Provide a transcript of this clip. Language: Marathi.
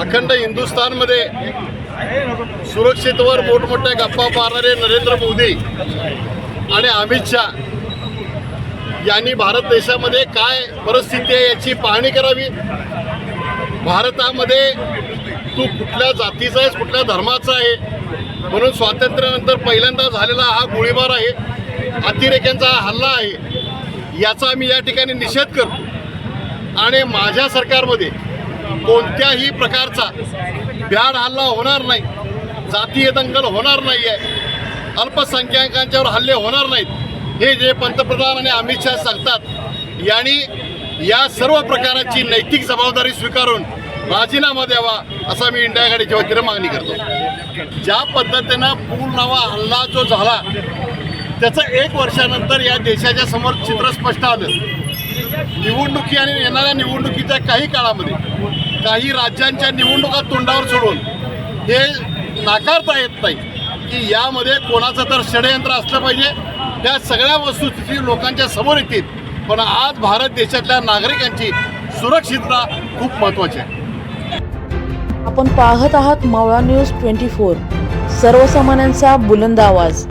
अखंड हिंदुस्थानमध्ये सुरक्षितवर मोठमोठ्या गप्पा मारणारे नरेंद्र मोदी आणि अमित शहा यांनी भारत देशामध्ये काय परिस्थिती आहे याची पाहणी करावी? भारतामध्ये तू कुठल्या जातीचा आहेस कुठल्या धर्माचा आहे? म्हणून स्वातंत्र्यानंतर पहिल्यांदा झालेला हा गोळीबार आहे अतिरेक्यांचा हा हल्ला आहे याचा मी या ठिकाणी निषेध करतो. आणि माझ्या सरकारमध्ये कोणत्याही प्रकारचा भ्याड हल्ला होणार नाही. जातीय दंगल होणार नाही आहे अल्पसंख्याकांच्यावर हल्ले होणार नाहीत. हे जे पंतप्रधान आणि अमित शहा सांगतात यांनी या सर्व प्रकाराची नैतिक जबाबदारी स्वीकारून राजीनामा द्यावा असा मी इंडिया आघाडीच्या वतीने मागणी करतो. ज्या पद्धतीनं पूल हल्ला जो झाला त्याचं एक वर्षानंतर या देशाच्या समोर चित्र स्पष्ट आलं. निवडणुकी आणि येणाऱ्या निवडणुकीच्या काही काळामध्ये काही राज्यांच्या निवडणुका तोंडावर सोडून हे नाकारता येत नाही की यामध्ये कोणाचं तर षडयंत्र असलं पाहिजे. त्या सगळ्या वस्तुस्थिती लोकांच्या समोर येतील. पण आज भारत देशातल्या नागरिकांची सुरक्षितता खूप महत्त्वाची आहे. आपण पाहत आहात मावळा न्यूज ट्वेंटी फोर. सर्वसामान्यांचा बुलंद आवाज.